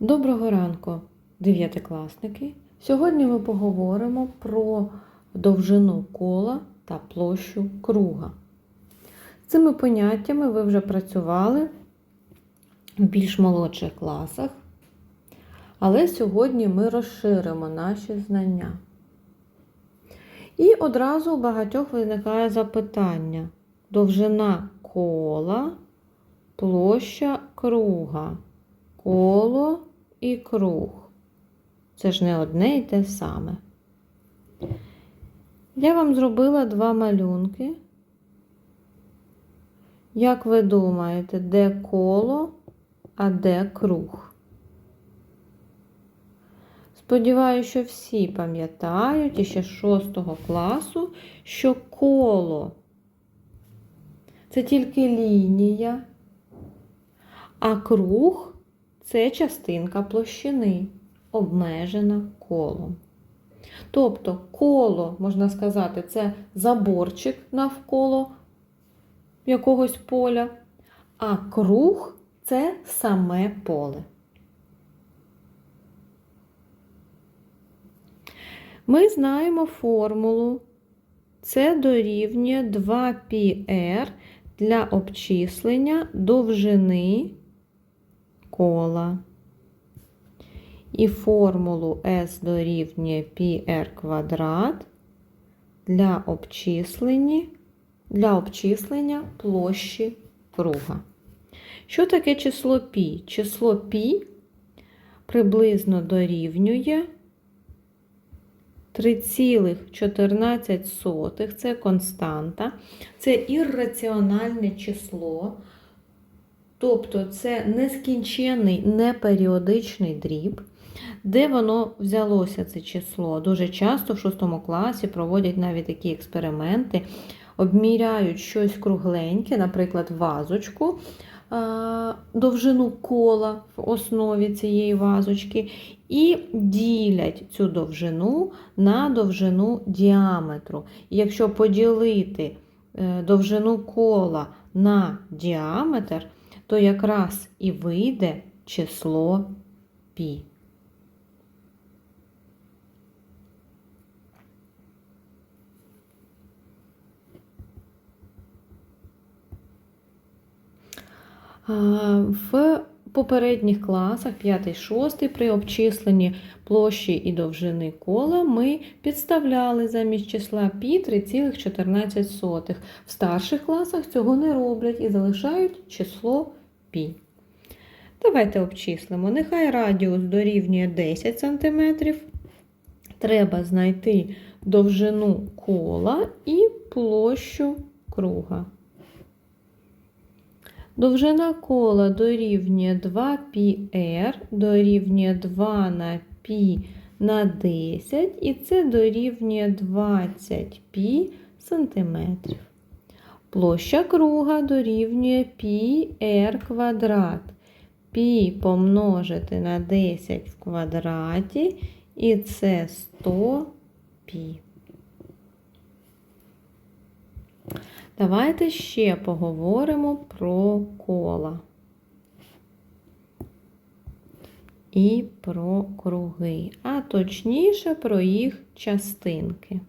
Доброго ранку, дев'ятикласники! Сьогодні ми поговоримо про довжину кола та площу круга. Цими поняттями ви вже працювали в більш молодших класах, але сьогодні ми розширимо наші знання. І одразу у багатьох виникає запитання: довжина кола, площа круга. Коло і круг. Це ж не одне і те саме. Я вам зробила два малюнки. Як ви думаєте, де коло, а де круг? Сподіваюся, що всі пам'ятають іще з 6 класу, що коло це тільки лінія, а круг це частинка площини, обмежена колом. Тобто коло, можна сказати, це заборчик навколо якогось поля, а круг це саме поле. Ми знаємо формулу. Це дорівнює 2πr для обчислення довжини кола. І формулу S дорівнює πr квадрат для обчислення, для обчислення площі круга. Що таке число π? Число π приблизно дорівнює 3,14 це константа, це ірраціональне число. Тобто це нескінченний неперіодичний дріб. Де воно взялося це число? Дуже часто в 6 класі проводять навіть такі експерименти, обміряють щось кругленьке, наприклад, вазочку, довжину кола в основі цієї вазочки, і ділять цю довжину на довжину діаметру. І якщо поділити е, довжину кола на діаметр, то якраз і вийде число пі. В попередніх класах 5-6 при обчисленні площі і довжини кола ми підставляли замість числа пі 3,14. В старших класах цього не роблять і залишають число пі. Давайте обчислимо. Нехай радіус дорівнює 10 см. Треба знайти довжину кола і площу круга. Довжина кола дорівнює 2πr, дорівнює 2 на π на 10, і це дорівнює 20 π сантиметрів. Площа круга дорівнює πr квадрат. Пі помножити на 10 в квадраті, і це 100 пі. Давайте ще поговоримо про кола і про круги, а точніше про їх частинки.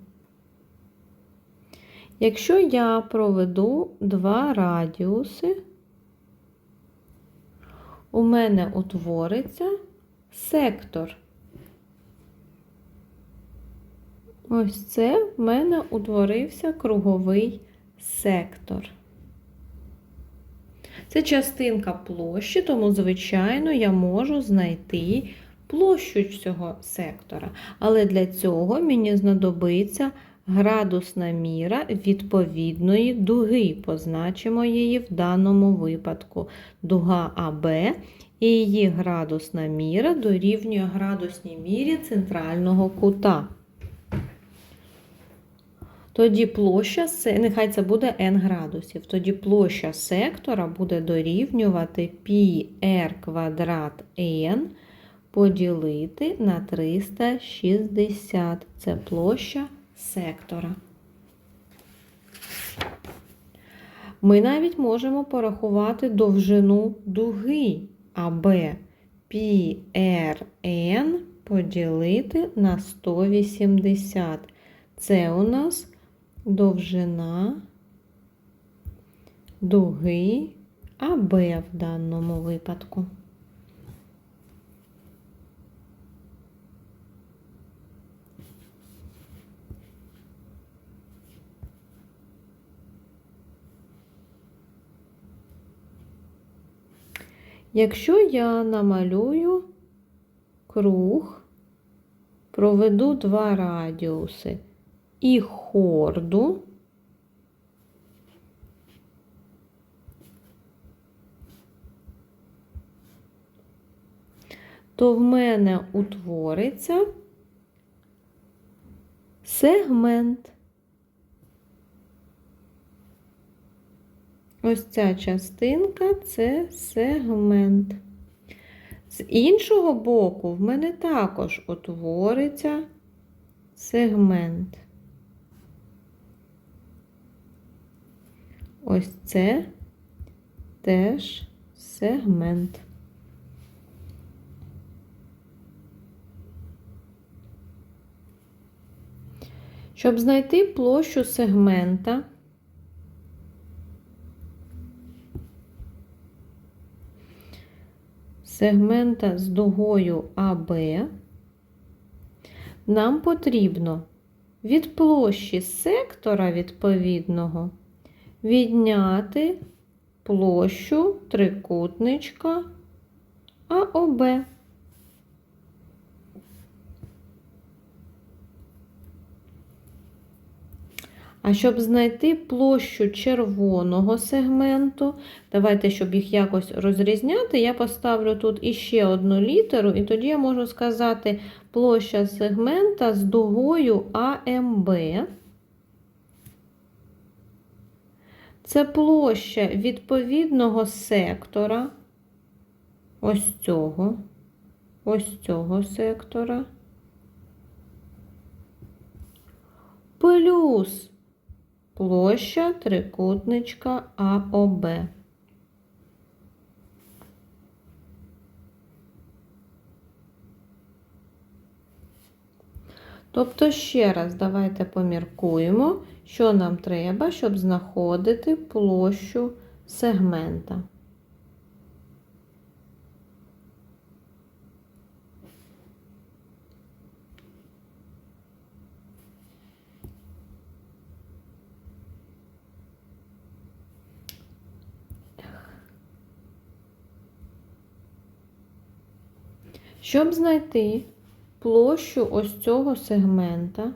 Якщо я проведу два радіуси, у мене утвориться сектор. Ось це в мене утворився круговий сектор. Це частинка площі, тому, звичайно, я можу знайти площу цього сектора. Але для цього мені знадобиться градусна міра відповідної дуги. Позначимо її в даному випадку. Дуга АБ і її градусна міра дорівнює градусній мірі центрального кута. Тоді площа, нехай це буде n градусів, тоді площа сектора буде дорівнювати πr квадрат n поділити на 360. Це площа сектора. Ми навіть можемо порахувати довжину дуги АБ PRN поділити на 180. Це у нас довжина дуги АБ в даному випадку. Якщо я намалюю круг, проведу два радіуси і хорду, то в мене утвориться сегмент. Ось ця частинка це сегмент. З іншого боку, в мене також утвориться сегмент. Ось це теж сегмент. Щоб знайти площу сегмента, сегмента з дугою АБ, нам потрібно від площі сектора відповідного відняти площу трикутничка АОБ. А щоб знайти площу червоного сегменту, давайте, щоб їх якось розрізняти, я поставлю тут іще одну літеру, і тоді я можу сказати площа сегмента з дугою АМБ. Це площа відповідного сектора, ось цього, ось цього сектора. Плюс площа трикутничка АОБ. Тобто, ще раз давайте поміркуємо, що нам треба, щоб знаходити площу сегмента. Щоб знайти площу ось цього сегмента,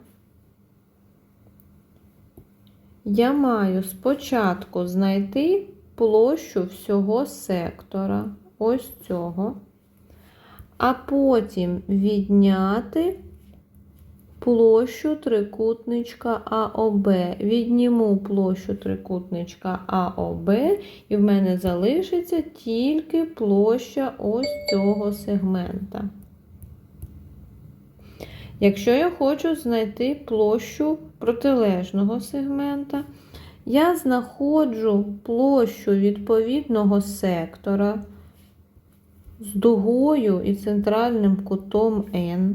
я маю спочатку знайти площу всього сектора, ось цього, а потім відняти площу трикутничка АОБ. Відніму площу трикутничка АОБ, і в мене залишиться тільки площа ось цього сегмента. Якщо я хочу знайти площу протилежного сегмента, я знаходжу площу відповідного сектора з дугою і центральним кутом N.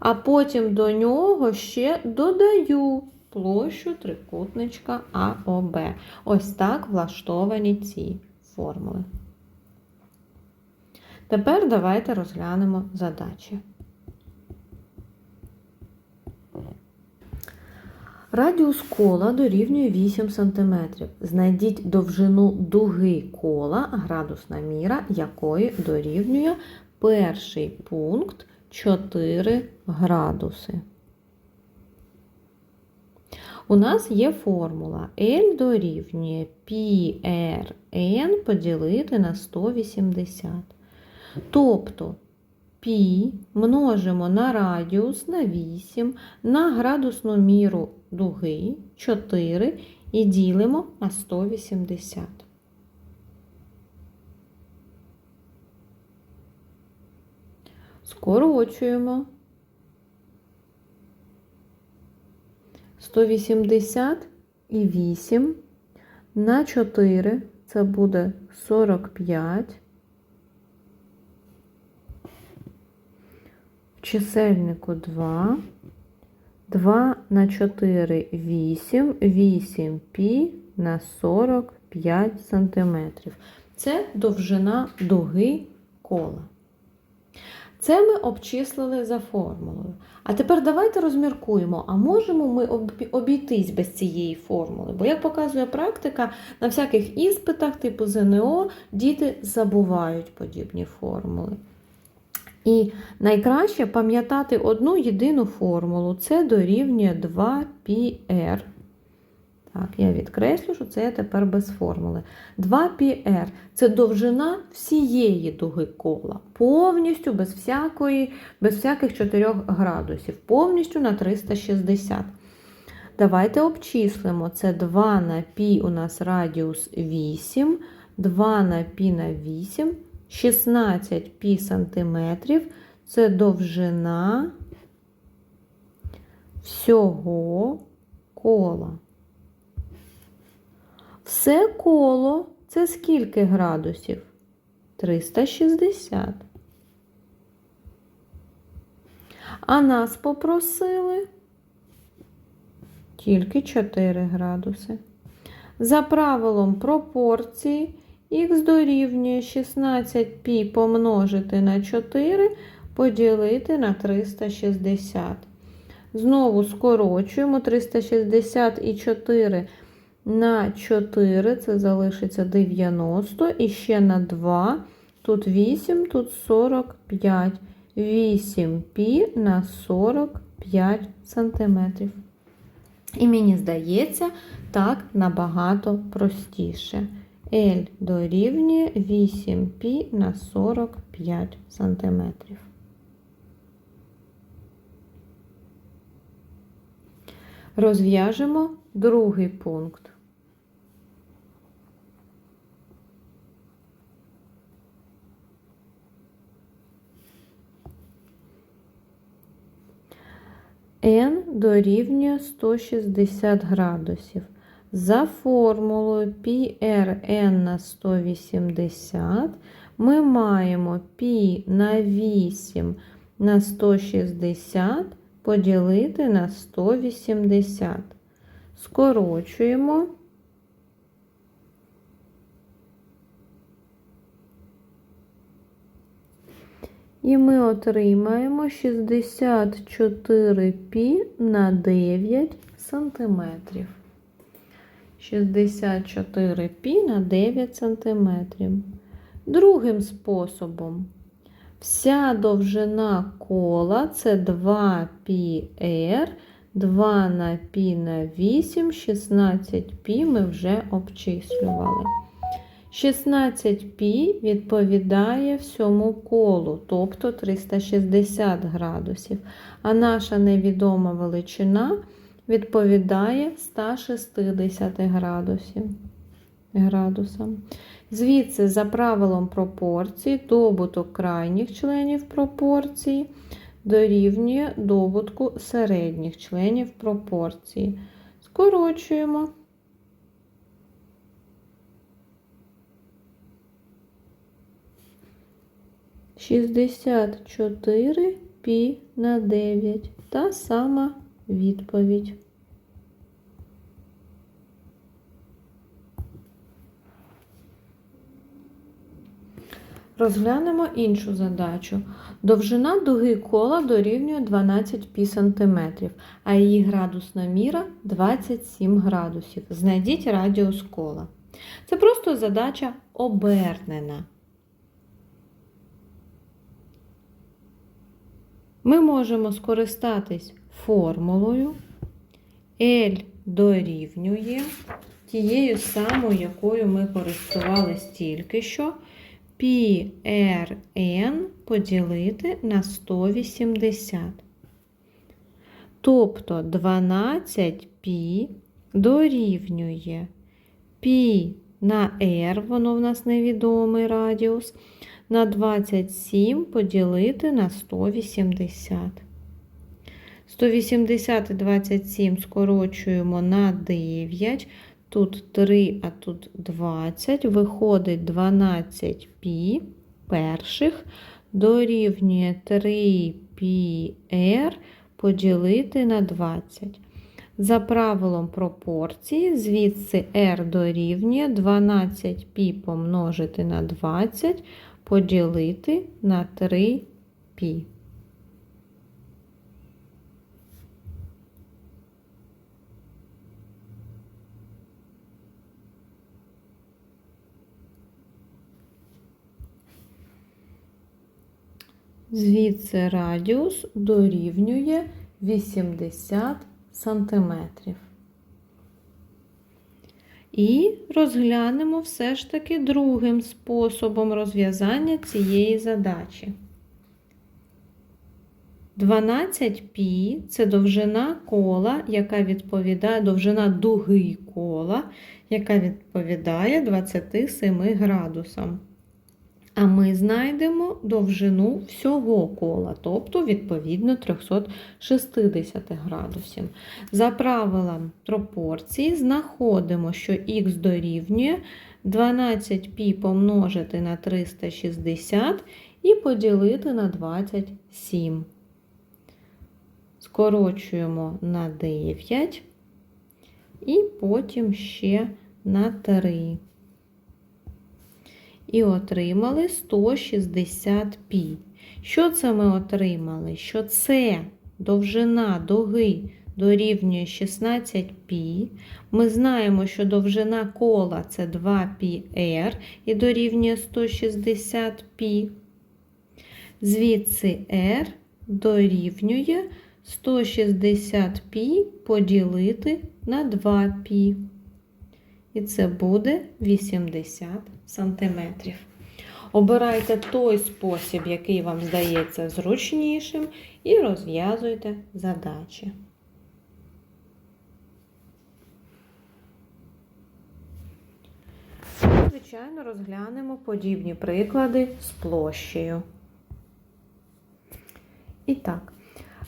А потім до нього ще додаю площу трикутничка АОБ. Ось так влаштовані ці формули. Тепер давайте розглянемо задачі. Радіус кола дорівнює 8 см. Знайдіть довжину дуги кола, градусна міра, якої дорівнює перший пункт 4 градуси. У нас є формула L дорівнює PRN поділити на 180. Тобто π множимо на радіус на 8, на градусну міру дуги 4 і ділимо на 180. Скорочуємо. 180 і 8 на 4 це буде 45. В чисельнику 2. 2 на 4 8, 8 пі на 45 сантиметрів. Це довжина дуги кола. Це ми обчислили за формулою. А тепер давайте розміркуємо, а можемо ми обійтись без цієї формули? Бо, як показує практика, на всяких іспитах типу ЗНО діти забувають подібні формули. І найкраще пам'ятати одну єдину формулу. Це дорівнює 2πr. Так, я відкреслю, що це я тепер без формули. 2πr це довжина всієї дуги кола. Повністю без всякої, без всяких 4 градусів. Повністю на 360. Давайте обчислимо. Це 2 на π у нас радіус 8, 2 на π на 8, 16 π сантиметрів. Це довжина всього кола. Все коло це скільки градусів? 360. А нас попросили тільки 4 градуси. За правилом пропорції х дорівнює 16π помножити на 4 поділити на 360. Знову скорочуємо 360 і 4 на 4, це залишиться 90, і ще на 2, тут 8, тут 45. 8 пі на 45 сантиметрів. І мені здається, так набагато простіше. L дорівнює 8 пі на 45 сантиметрів. Розв'яжемо другий пункт. N дорівнює 160 градусів. За формулою πrn на 180 ми маємо π на 8 на 160 поділити на 180. Скорочуємо. І ми отримаємо 64 пі на 9 сантиметрів. 64 пі на 9 сантиметрів. Другим способом. Вся довжина кола це 2 πr, 2 на π на 8, 16 π ми вже обчислювали. 16π відповідає всьому колу, тобто 360 градусів. А наша невідома величина відповідає 160 градусів. градусам. Звідси, за правилом пропорції, добуток крайніх членів пропорції дорівнює добутку середніх членів пропорції. Скорочуємо. Шістдесят чотири пі на дев'ять. Та сама відповідь. Розглянемо іншу задачу. Довжина дуги кола дорівнює 12 пі сантиметрів, а її градусна міра 27 градусів. Знайдіть радіус кола. Це просто задача обернена. Ми можемо скористатись формулою L дорівнює тією самою, якою ми користувалися тільки що. PRN поділити на 180. Тобто 12π дорівнює π на R, воно в нас невідомий радіус, на 27 поділити на 180. 180 і 27 скорочуємо на 9. Тут 3, а тут 20, виходить 12 пі перших, дорівнює 3 π πr поділити на 20. За правилом пропорції, звідси r дорівнює 12π помножити на 20 поділити на 3π. Звідси радіус дорівнює 80 сантиметрів. І розглянемо все ж таки другим способом розв'язання цієї задачі. 12π це довжина кола, яка відповідає довжина дуги кола, яка відповідає 27 градусам. А ми знайдемо довжину всього кола, тобто, відповідно, 360 градусів. За правилом пропорції знаходимо, що х дорівнює 12π помножити на 360 і поділити на 27. Скорочуємо на 9 і потім ще на 3 і отримали 160 пі. Що це ми отримали? Що це довжина дуги дорівнює 16 пі. Ми знаємо, що довжина кола це 2 πr і дорівнює 160 пі. Звідси r дорівнює 160 пі поділити на 2 пі. І це буде 80 сантиметрів. Обирайте той спосіб, який вам здається зручнішим, і розв'язуйте задачі. Звичайно, розглянемо подібні приклади з площею. І так,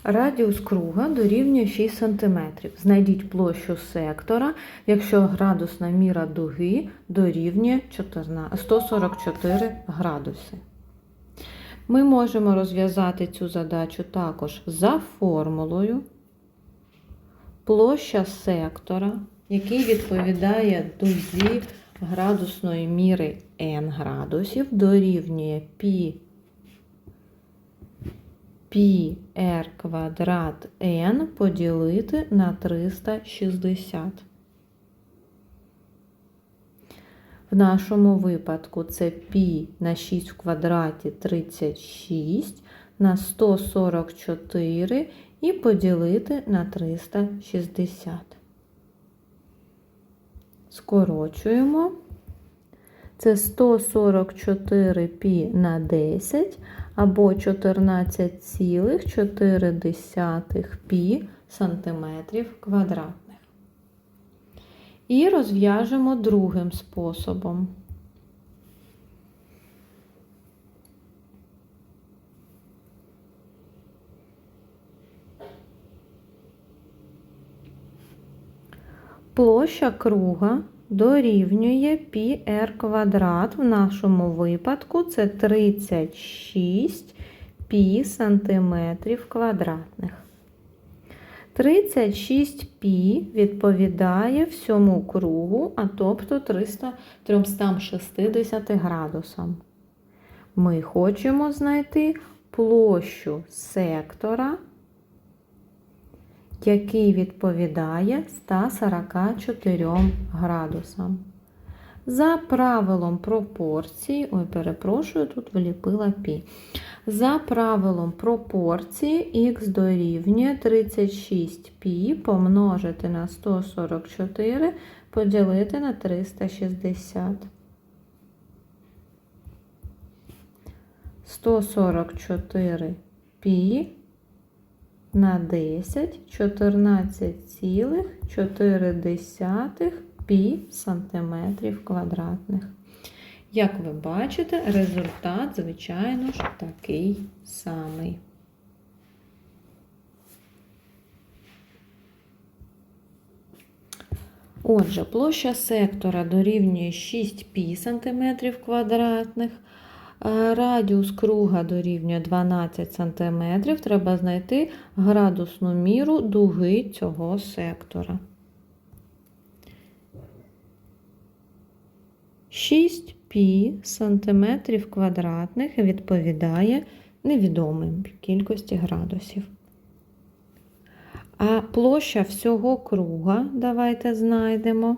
Радіус круга дорівнює 6 см. Знайдіть площу сектора, якщо градусна міра дуги дорівнює 144 градуси. Ми можемо розв'язати цю задачу також за формулою. Площа сектора, який відповідає дузі градусної міри n градусів, дорівнює π πr квадрат n поділити на 360. В нашому випадку це π на 6 в квадраті 36 на 144 і поділити на 360. Скорочуємо. Це 144 π на 10 або 14,4 пі сантиметрів квадратних. І розв'яжемо другим способом. Площа круга дорівнює πr квадрат. В нашому випадку це 36 пі сантиметрів квадратних. 36 пі відповідає всьому кругу, а тобто 300, 360 градусам. Ми хочемо знайти площу сектора який відповідає 144 градусам. За правилом пропорції, ой, перепрошую, тут вліпила пі. За правилом пропорції х дорівнює 36 пі помножити на 144 поділити на 360. 144 пі на 10 14,4 пі сантиметрів квадратних. Як ви бачите, результат, звичайно ж, такий самий. Отже, площа сектора дорівнює 6 пі сантиметрів квадратних. Е, радіус круга дорівнює 12 см, треба знайти градусну міру дуги цього сектора. 6 пі сантиметрів квадратних відповідає невідомим кількості градусів. А площа всього круга, давайте знайдемо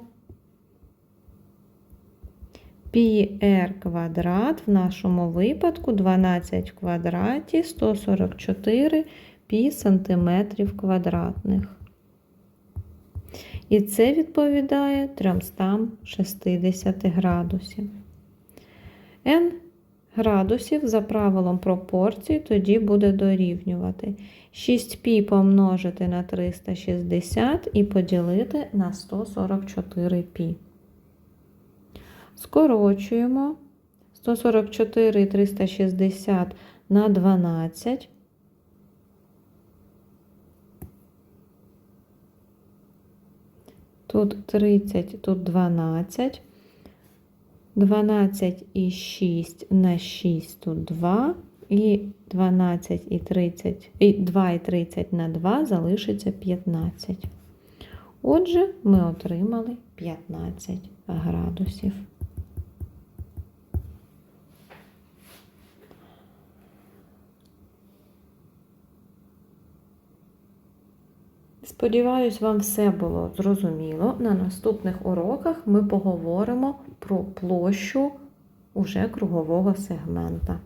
πr квадрат в нашому випадку 12 в квадраті 144 пі сантиметрів квадратних. І це відповідає 360 градусів. n градусів за правилом пропорцій тоді буде дорівнювати 6π помножити на 360 і поділити на 144π. Скорочуємо 144 і 360 на 12. Тут 30, тут 12. 12 і 6 на 6 тут 2. І 12 і 30, і 2 і 30 на 2 залишиться 15. Отже, ми отримали 15 градусів. Сподіваюсь, вам все було зрозуміло. На наступних уроках ми поговоримо про площу уже кругового сегмента.